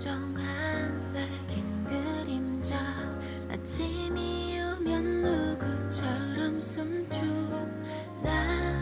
소중한 내 긴 그림자. 아침이 오면 누구처럼 숨죽. 나